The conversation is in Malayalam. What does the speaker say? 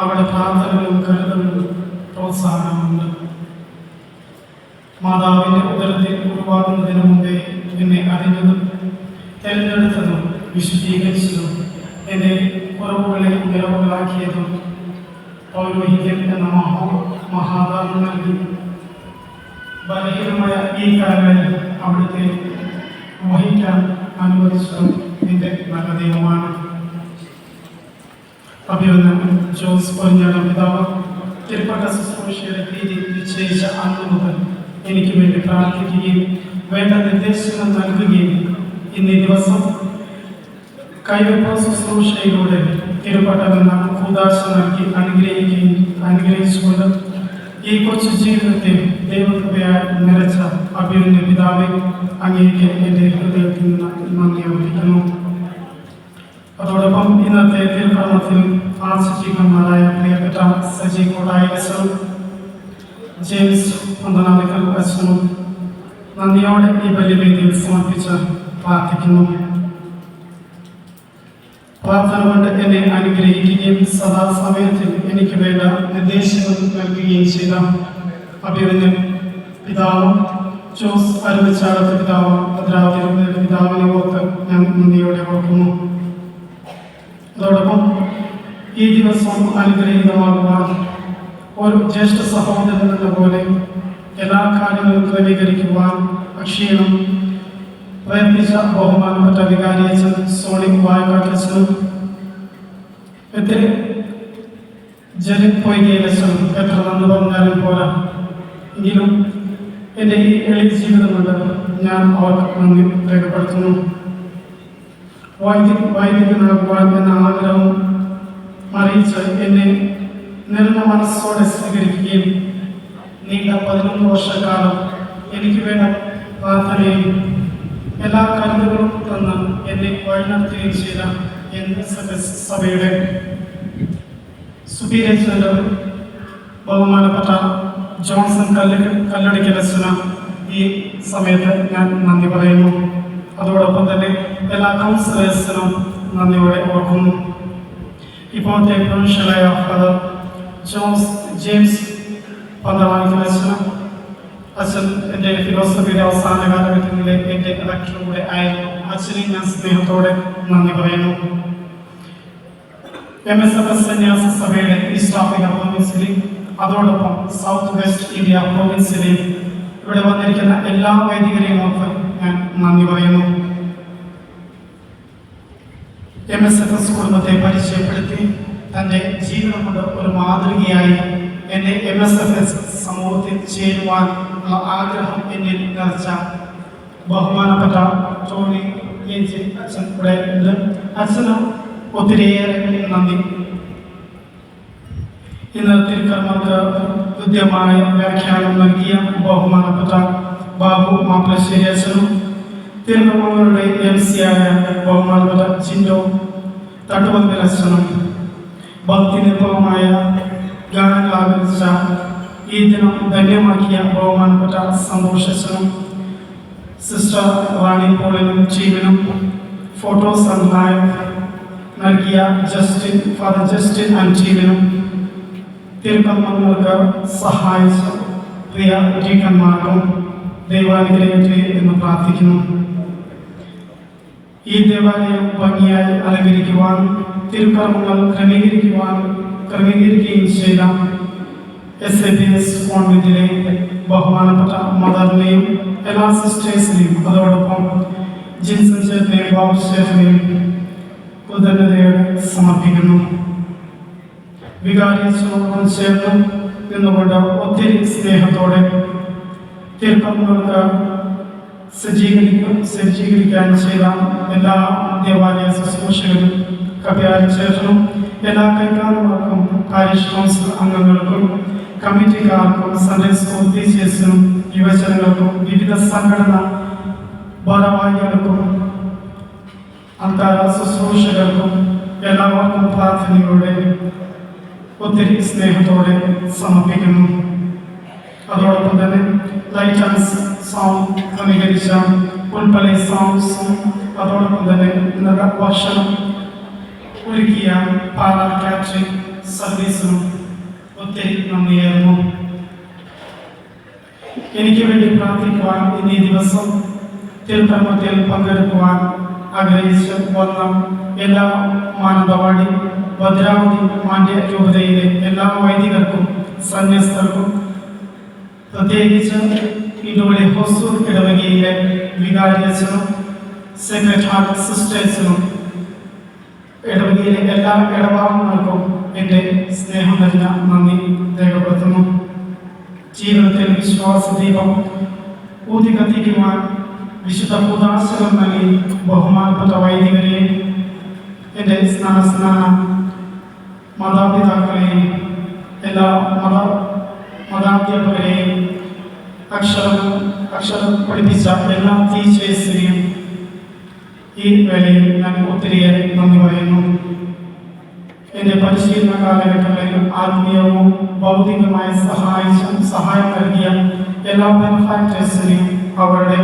അവരുടെ പ്രാർത്ഥനകളും കരുതലും പ്രോത്സാഹനമുണ്ട്. മാതാവിന്റെ ഉദരത്തിൽ ഉരുവാകുന്നതിന് മുമ്പേ എന്നെ അറിഞ്ഞതും തിരഞ്ഞെടുത്തതും വിശുദ്ധീകരിച്ചതും എന്റെ കുറവുകളെ നിലവുകളാക്കിയതും പൗരോഹിത്യം എന്ന മഹോ മഹാദാനം നൽകി. ബലഹീനമായ ഈ കാലങ്ങളിൽ അവിടുത്തെ വഹിക്കാൻ അനുവദിച്ചതും പൊരിഞ്ഞാട പിതാവ് തിരുപ്പട്ട ശുശ്രൂഷയുടെ തീയതി നിശ്ചയിച്ച അന്ന് മുതൽ എനിക്ക് വേണ്ടി പ്രാർത്ഥിക്കുകയും വേണ്ട നിർദ്ദേശങ്ങൾ നൽകുകയും ഇന്ന് ദിവസം കൈവപ്പ ശുശ്രൂഷയിലൂടെ തിരുപ്പട്ടമെന്ന കൂതാശ നൽകി അനുഗ്രഹിക്കുകയും അനുഗ്രഹിച്ചുകൊണ്ട് ഈ കൊച്ചു ജീവിതത്തെ ദൈവകൃപയാൽ നിറച്ച അഭിനന്ദ പിതാവെ അങ്ങേക്ക് എന്റെ ഹൃദയത്തിൽ നിന്ന് നന്ദി അറിയിക്കുന്നു അതോടൊപ്പം ഇന്നത്തെ തിരുക്കർമ്മത്തിൽ ആശിച്ചികന്മാരായ പ്രിയപ്പെട്ട സജി കോട്ടായച്ചനും ജെയിംസ് പന്തനാളിക്കൽ അച്ഛനും നന്ദിയോടെ ഈ ബലിവേദിയിൽ സമർപ്പിച്ച് പ്രാർത്ഥിക്കുന്നു. പ്രാർത്ഥന കൊണ്ട് എന്നെ അനുഗ്രഹിക്കുകയും സദാസമയത്തിൽ എനിക്ക് വേണ്ട നിർദ്ദേശങ്ങൾ നൽകുകയും ചെയ്ത അഭിമന്യൻ പിതാവും ജോസ് അരുവച്ചാടത്ത് പിതാവും ഭദ്രാവതി പിതാവിനെ ഓർത്ത് ഞാൻ നന്ദിയോടെ ഓർക്കുന്നു. അതോടൊപ്പം ഈ ദിവസം അനുഗ്രഹീതമാകുവാൻ ഒരു ജ്യേഷ്ഠ സഹോദരൻ എന്ന പോലെ എല്ലാ കാര്യങ്ങളും ക്രമീകരിക്കുവാൻ അക്ഷീണം പ്രയത്നിച്ച ബഹുമാനപ്പെട്ട വികാരി അച്ഛൻ സോണി ഒത്തിരി ജനിപ്പൊയ്കയിലച്ഛനും എത്ര നന്ദി പറഞ്ഞാലും പോരാ. എങ്കിലും എന്റെ ഈ എളി ജീവിതം കൊണ്ട് ഞാൻ അവർക്ക് നന്ദി രേഖപ്പെടുത്തുന്നു. വൈദ്യ നടക്കുവാൻ എന്ന ആഗ്രഹം അറിയിച്ച് എന്നെ നിറഞ്ഞ മനസ്സോടെ സ്വീകരിക്കുകയും നീണ്ട പതിനൊന്ന് വർഷക്കാലം എനിക്ക് വേണ്ട പ്രാർത്ഥനയും എല്ലാ കരുതലുകളും തന്ന് എന്നെ വഴിനടത്തുകയും ചെയ്ത എന്റെ സഭയുടെ സുബീരച്ചന്റെ ബഹുമാനപ്പെട്ട ജോൺസൺ കല്ല് കല്ലടിക്കലച്ചന ഈ സമയത്ത് ഞാൻ നന്ദി പറയുന്നു. അതോടൊപ്പം തന്നെ എല്ലാ കൗൺസിലേഴ്സിനും നന്ദിയോടെ ഓർക്കുന്നു. ഇപ്പോഴത്തെ പ്രൊവിൻഷ്യലായ ഫാദർ ജോൺസ് ജെയിംസ് പന്തവാനിക്കലച്ചനും അച്ഛൻ എന്റെ ഫിലോസഫിയുടെ അവസാന കാലഘട്ടത്തിലെ എന്റെ ഇലക്ടറും കൂടെ ആയിരുന്നു. അച്ഛനെ ഞാൻ സ്നേഹത്തോടെ നന്ദി പറയുന്നു. എം എസ് എഫ് എസ് സന്യാസ സഭയുടെ ഈസ്റ്റ് ആഫ്രിക്ക പ്രൊവിൻസിലെയും അതോടൊപ്പം സൗത്ത് വെസ്റ്റ് ഇന്ത്യ പ്രൊവിൻസിലെയും ഇവിടെ വന്നിരിക്കുന്ന എല്ലാ വൈദികരെയും ഓർത്ത് ഞാൻ നന്ദി പറയുന്നു എം എസ് എഫ് എസ് കുടുംബത്തെ പരിചയപ്പെടുത്തി തന്റെ ജീവിതം കൊണ്ട് ഒരു മാതൃകയായി എന്നെ എം എസ് എഫ് എസ് സമൂഹത്തിൽ ചേരുവാൻ ഉള്ള ആഗ്രഹം എന്നിൽ നിറച്ച ബഹുമാനപ്പെട്ട ടോണി എഞ്ചി അച്ഛൻ ഇവിടെ ഉണ്ട്. അച്ഛനും ഒത്തിരിയേറെ നന്ദി. ഇന്ന് തിരുക്കർമ്മക്ക് ഹൃദ്യമായ വ്യാഖ്യാനം നൽകിയ ബഹുമാനപ്പെട്ട ബാബു മാപ്പിളശ്ശേരി അച്ഛനും തിരുക്കർമ്മങ്ങളുടെ എം സി ആയ ബഹുമാനപ്പെട്ട ചിൻഡോ തട്ടുപന്തിൽ അച്ഛനും ഭക്തി നിർഭവമായ ഗാനങ്ങൾ ആഗ്രഹിച്ച ഈ ദിനം ധന്യമാക്കിയ ബഹുമാനപ്പെട്ട സന്തോഷനും സിസ്റ്റർ റാണി പോളിനും ടീമിനും ഫോട്ടോ സഹായം നൽകിയ ജസ്റ്റിൻ ഫാദർ ജസ്റ്റിൻ ആൻഡ് ടീമിനും തിരുക്കർമ്മങ്ങൾക്ക് സഹായിച്ച പ്രിയ ടീക്കന്മാർക്കും ദൈവാനുഗ്രഹിക്കട്ടെ എന്ന് പ്രാർത്ഥിക്കുന്നു. ഈ ദേവാലയം ഭംഗിയായി അലങ്കരിക്കുവാൻ തിരുക്കർമ്മങ്ങൾ ക്രമീകരിക്കുവാൻ ക്രമീകരിക്കുകയും ചെയ്ത എസ് എ ബി എസ് കോൺവെന്റിലെ ബഹുമാനപ്പെട്ട മദറിനെയും എല്ലാ സിസ്റ്റേഴ്സിനെയും അതോടൊപ്പം ജിൻസൺ ചേട്ടനെയും ബാബു ചേട്ടനെയും കൃതജ്ഞതയോടെ സമർപ്പിക്കുന്നു. വികാരിച്ചോടൊപ്പം ചേർന്ന് നിന്നുകൊണ്ട് ഒത്തിരി സ്നേഹത്തോടെ തിരുക്കർമ്മങ്ങൾക്ക് സജ്ജീകരിക്കും സജ്ജീകരിക്കാൻ ചെയ്ത എല്ലാ ദേവാലയ ശുശ്രൂഷകളും കപ്യാരി ചേർന്നും എല്ലാ കൈക്കാരന്മാർക്കും പാരിഷ് കൗൺസിൽ അംഗങ്ങൾക്കും കമ്മിറ്റിക്കാർക്കും സൺഡേ സ്കൂൾ ടീച്ചേഴ്സിനും യുവജനങ്ങൾക്കും വിവിധ സംഘടന ഭാരവാഹികൾക്കും അന്താരാഷ്ട്ര ശുശ്രൂഷകർക്കും എല്ലാവർക്കും പ്രാർത്ഥനയോടെ ഒത്തിരി സ്നേഹത്തോടെ സമർപ്പിക്കുന്നു. അതോടൊപ്പം തന്നെ ലൈറ്റ് ആൻഡ് സൗണ്ട് ക്രമീകരിച്ച ഉൾപ്പെടെ സൗണ്ട്സും അതോടൊപ്പം തന്നെ ഇന്നത്തെ ഭക്ഷണം ഒരുക്കിയ പാല കാറ്ററിംഗ് സർവീസിനും ഒത്തിരി നന്ദിയായിരുന്നു. എനിക്ക് വേണ്ടി പ്രാർത്ഥിക്കുവാൻ ഇന്നീ ദിവസം തിരുത്തമത്തിൽ പങ്കെടുക്കുവാൻ ആഗ്രഹിച്ച് വന്ന എല്ലാ മാനന്തവാടി ഭദ്രാവതി മാണ്ഡ്യ രൂപതയിലെ എല്ലാ വൈദികർക്കും സന്യസ്തർക്കും പ്രത്യേകിച്ച് ഇതുവഴി ഹൊസൂർ ഇടവകയിലെ വികാരിയച്ചനും സെക്രട്ടറി സിസ്റ്റേഴ്സിനും ഇടവകയിലെ എല്ലാ ഇടപാടുകൾക്കും എന്റെ സ്നേഹം നിറഞ്ഞ നന്ദി രേഖപ്പെടുത്തുന്നു. ജീവിതത്തിൽ വിശ്വാസദീപം ഊതി കത്തിക്കുവാൻ വിശുദ്ധ കൂതാശകൾ നൽകി ബഹുമാനപ്പെട്ട വൈദികരെയും എന്റെ സ്നാനസ്നാന മാതാപിതാക്കളെയും എല്ലാ മത മതാധ്യാപകരെയും അക്ഷരം അക്ഷരം പഠിപ്പിച്ച എല്ലാ ടീച്ചേഴ്സിനെയും ഈ വേളയിൽ ഞാൻ ഒത്തിരിയേറെ നന്ദി പറയുന്നു. എന്റെ പരിശീലന കാലഘട്ടങ്ങളിൽ ആത്മീയവും ഭൗതികമായ സഹായിച്ച സഹായം നൽകിയ എല്ലാ ബെനഫാക്ടേഴ്സിനെയും അവരുടെ